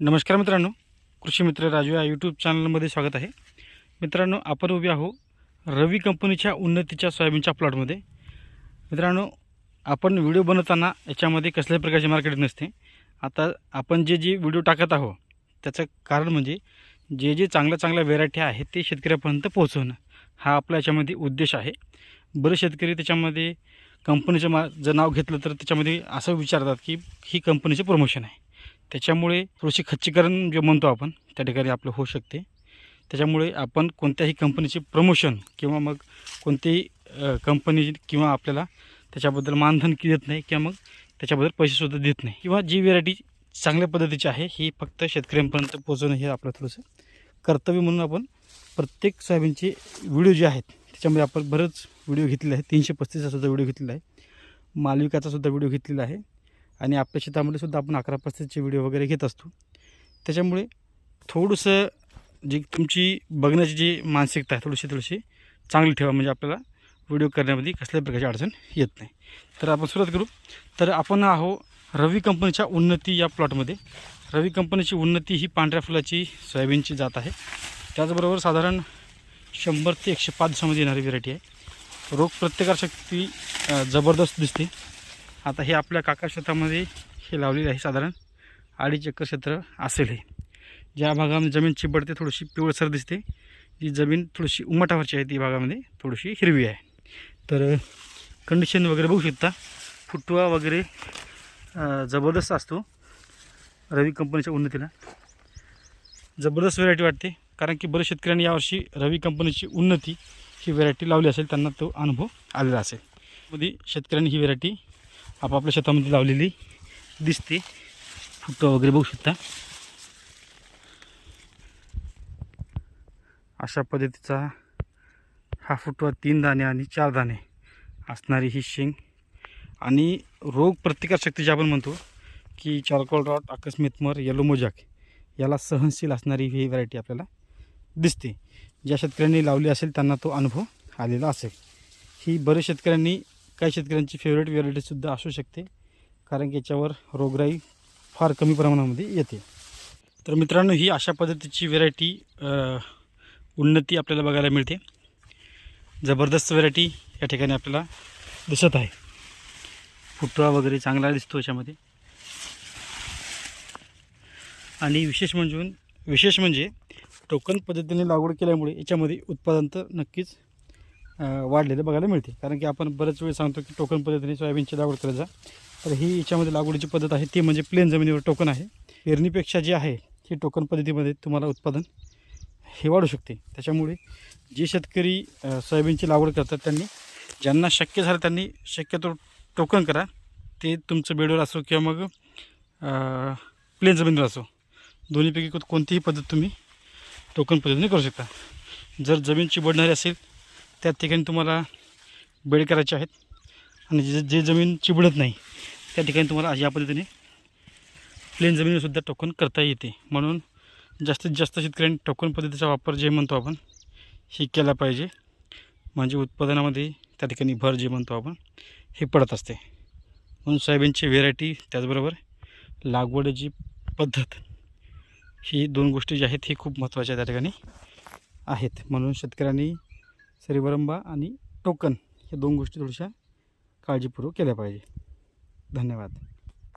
नमस्कार मित्रांनो कृषी मित्र राजू या यूट्यूब चॅनलमध्ये स्वागत आहे. मित्रांनो आपण उभे आहो रवी कंपनीच्या उन्नतीच्या सोयाबीनच्या प्लॉटमध्ये मित्रांनो आपण व्हिडिओ बनवताना याच्यामध्ये कसल्याही प्रकारची मार्केटिंग नसते. आता आपण जे जे व्हिडिओ टाकत आहो त्याचं कारण म्हणजे जे जे चांगल्या चांगल्या व्हेरायटी आहेत ते शेतकऱ्यापर्यंत पोहोचवणं. हा आपला याच्यामध्ये उद्देश आहे. बरेच शेतकरी त्याच्यामध्ये कंपनीचं मा जर नाव घेतलं तर त्याच्यामध्ये असं विचारतात की ही कंपनीचं प्रमोशन आहे. त्याच्यामुळे थोडीशी खच्चीकरण जे म्हणतो आपण त्या ठिकाणी आपलं होऊ शकते. त्याच्यामुळे आपण कोणत्याही कंपनीचे प्रमोशन किंवा मग कोणतीही कंपनी किंवा आपल्याला त्याच्याबद्दल मानधन की देत नाही किंवा मग त्याच्याबद्दल पैसेसुद्धा देत नाही. किंवा जी व्हेरायटी चांगल्या पद्धतीची आहे ही फक्त शेतकऱ्यांपर्यंत पोहोचवणं हे आपलं थोडंसं कर्तव्य म्हणून आपण प्रत्येक सोयाबीनचे व्हिडिओ जे आहेत त्याच्यामध्ये आपण बरंच व्हिडिओ घेतलेले आहे तीनशे पस्तीसचासुद्धा व्हिडिओ घेतलेला आहे. मालविकाचासुद्धा व्हिडिओ घेतलेला आहे. आणि आपल्या शेतामध्ये सुद्धा आपण अकरा पस्तीसचे व्हिडिओ वगैरे घेत असतो. त्याच्यामुळे थोडंसं जी तुमची बघण्याची जी मानसिकता आहे थोडीशी थोडीशी चांगली ठेवा म्हणजे आपल्याला व्हिडिओ करण्यामध्ये कसल्याही प्रकारची अडचण येत नाही. तर आपण सुरुवात करू. तर आपण आहो रवी कंपनीच्या उन्नती या प्लॉटमध्ये. रवी कंपनीची उन्नती ही पांढऱ्या फुलाची सोयाबीनची जात आहे. त्याचबरोबर साधारण शंभर ते एकशे पाच दिवसामध्ये येणारी व्हेरायटी आहे. रोग प्रतिकारशक्ती जबरदस्त दिसते. आता हे आपल्या काका शेतामध्ये हे लावलेलं आहे साधारण अडीच एकर क्षेत्र असेल हे. ज्या भागामध्ये जमीन चिबडते थोडीशी पिवळसर दिसते. जी जमीन थोडीशी उमटावरची आहे ती भागामध्ये थोडीशी हिरवी आहे. तर कंडिशन वगैरे बघू शकता. फुटवा वगैरे जबरदस्त असतो. रवी कंपनीच्या उन्नतीला. जबरदस्त व्हेरायटी वाटते. कारण की बरेच शेतकऱ्यांनी यावर्षी रवी कंपनीची उन्नती ही व्हेरायटी लावली असेल त्यांना तो अनुभव आलेला असेल. मध्ये शेतकऱ्यांनी ही व्हेरायटी आपापल्या शेतामध्ये लावलेली दिसते. फुटं वगैरे बघू शकता. अशा पद्धतीचा हा फुटवा तीन दाणे आणि चार दाणे असणारी ही शेंग. आणि रोग प्रतिकारशक्ती जे आपण म्हणतो की चारकोल रॉट आकस्मित मर येलो मोजाक याला सहनशील असणारी ही व्हरायटी आपल्याला दिसते. ज्या शेतकऱ्यांनी लावली असेल त्यांना तो अनुभव आलेला असेल. ही बरेच शेतकऱ्यांनी काही शेतकऱ्यांची फेवरेट व्हेरायटीसुद्धा असू शकते. कारण की याच्यावर रोगराई फार कमी प्रमाणामध्ये येते. तर मित्रांनो ही अशा पद्धतीची व्हेरायटी उन्नती आपल्याला बघायला मिळते. जबरदस्त व्हेरायटी या ठिकाणी आपल्याला दिसत आहे. फुटवा वगैरे चांगला दिसतो याच्यामध्ये. आणि विशेष म्हणजे विशेष म्हणजे टोकन पद्धतीने लागवड केल्यामुळे याच्यामध्ये उत्पादन तर नक्कीच वाढलेलं बघायला मिळते. कारण की आपण बरेच वेळ सांगतो की टोकन पद्धतीने सोयाबीनची लागवड करत जा. तर ही याच्यामध्ये लागवडीची पद्धत आहे ती म्हणजे प्लेन जमिनीवर टोकन आहे. पेरणीपेक्षा जी आहे ही टोकन पद्धतीमध्ये तुम्हाला उत्पादन हे वाढू शकते. त्याच्यामुळे जे शेतकरी सोयाबीनची लागवड करतात त्यांनी ज्यांना शक्य झालं त्यांनी शक्यतो टोकन करा. ते तुमचं बेडवर असो किंवा मग प्लेन जमिनीवर असो. दोन्हीपैकी कोणतीही पद्धत तुम्ही टोकन पद्धतीने करू शकता. जर जमीन चिबडणारी असेल त्या ठिकाणी तुम्हाला बेड करायचे आहेत. आणि जे जे जमीन चिबडत नाही त्या ठिकाणी तुम्हाला या पद्धतीने प्लेन जमीनसुद्धा टोकन करता येते. म्हणून जास्तीत जास्त शेतकऱ्यांनी टोकन पद्धतीचा वापर जे म्हणतो आपण हे केला पाहिजे. म्हणजे उत्पादनामध्ये त्या ठिकाणी भर जे म्हणतो आपण हे पडत असते. म्हणून सोयाबीनची व्हेरायटी त्याचबरोबर लागवडीची पद्धत ही दोन गोष्टी ज्या आहेत ही खूप महत्त्वाच्या त्या ठिकाणी आहेत. म्हणून शेतकऱ्यांनी सरीवरंबा आणि टोकन ह्या दोन गोष्टी थोड्याशा काळजीपूर्वक केल्या पाहिजे. धन्यवाद.